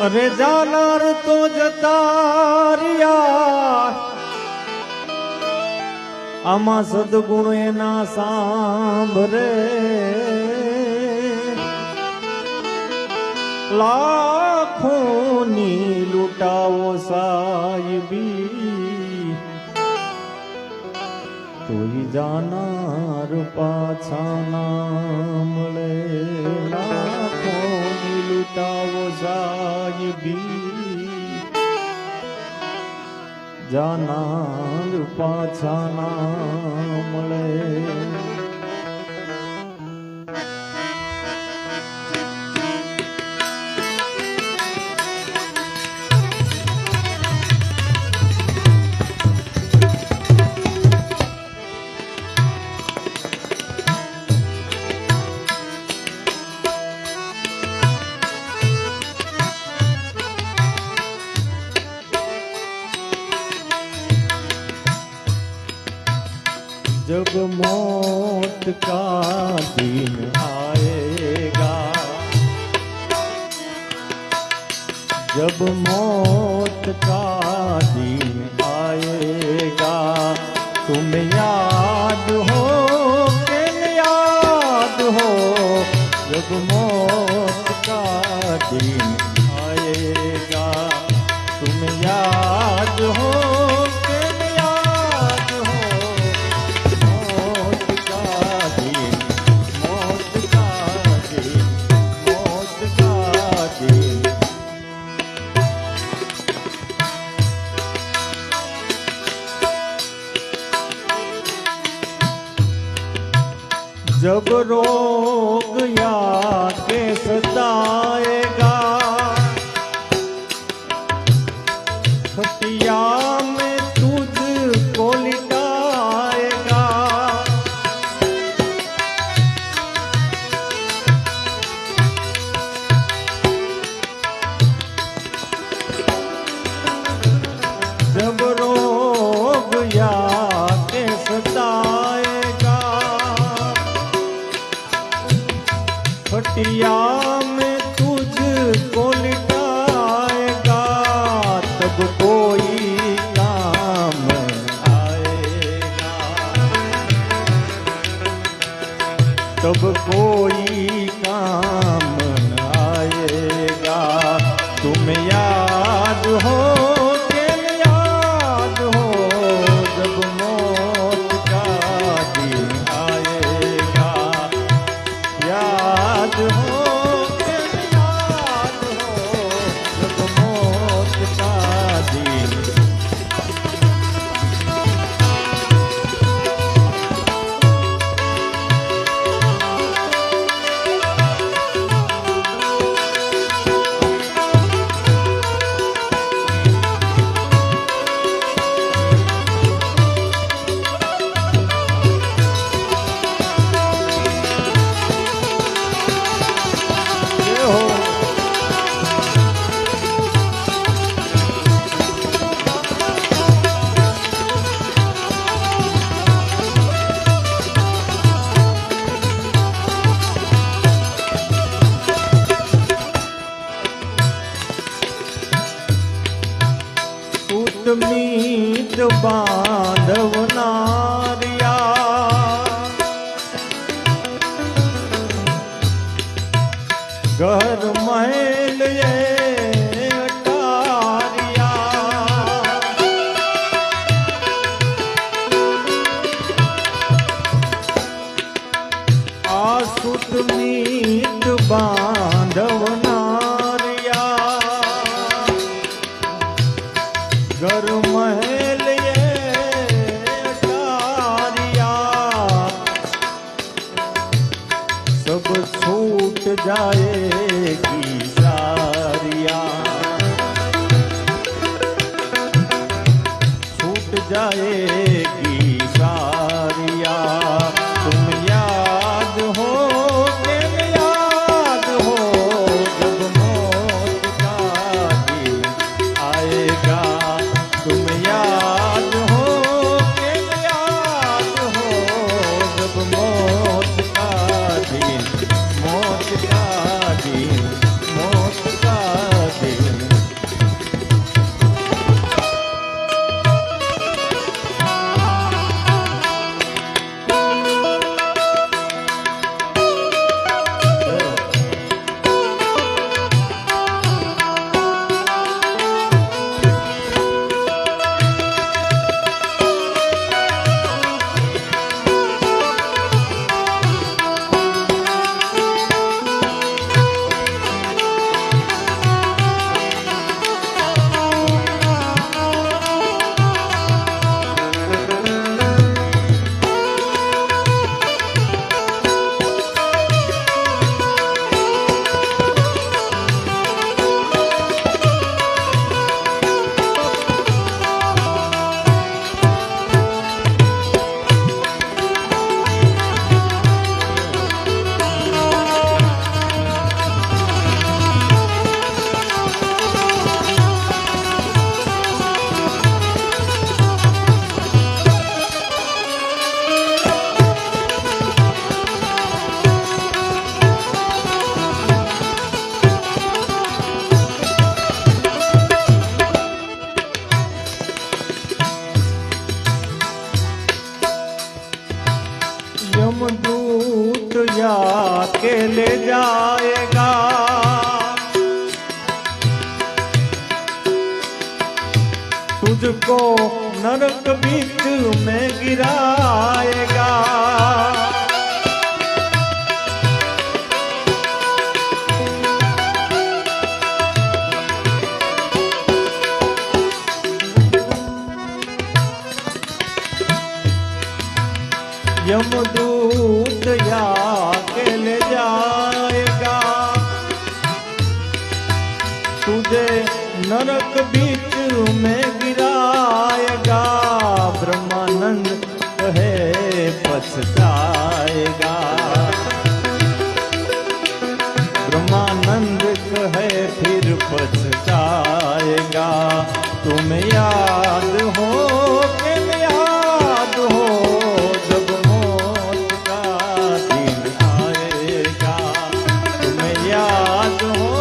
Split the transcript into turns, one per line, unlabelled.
અરે જાનાર તો જતા રહ્યા આમાં સદગુણ એના સાંભરે લાખોની લૂંટાવો સાહેબી તોય જાનાર પાછા ના સાહેબી જાનાર પાછા ના મળે जब मौत का दिन आएगा जब मौत का दिन आएगा तुम याद हो कि न याद हो जब मौत का दिन आएगा तुम याद જબ રોગ યા કે સદાય खटिया में तुझको लिटाएगा तब कोई काम आएगा तब कोई काम ઘર મહેલ એ આ સુત મીત બાંધવનારિયા ઘર મહેલ એ जाएगी सारिया छूट जाएगी तुझको नरक बीच में गिराएगा यमदूत या के ले जाएगा तुझे नरक बीच में गिराएगा, ब्रह्मानंद कहे पछताएगा। ब्रह्मानंद कहे फिर पछताएगा तुम याद हो याद हो आएगा। तुम्हें याद हो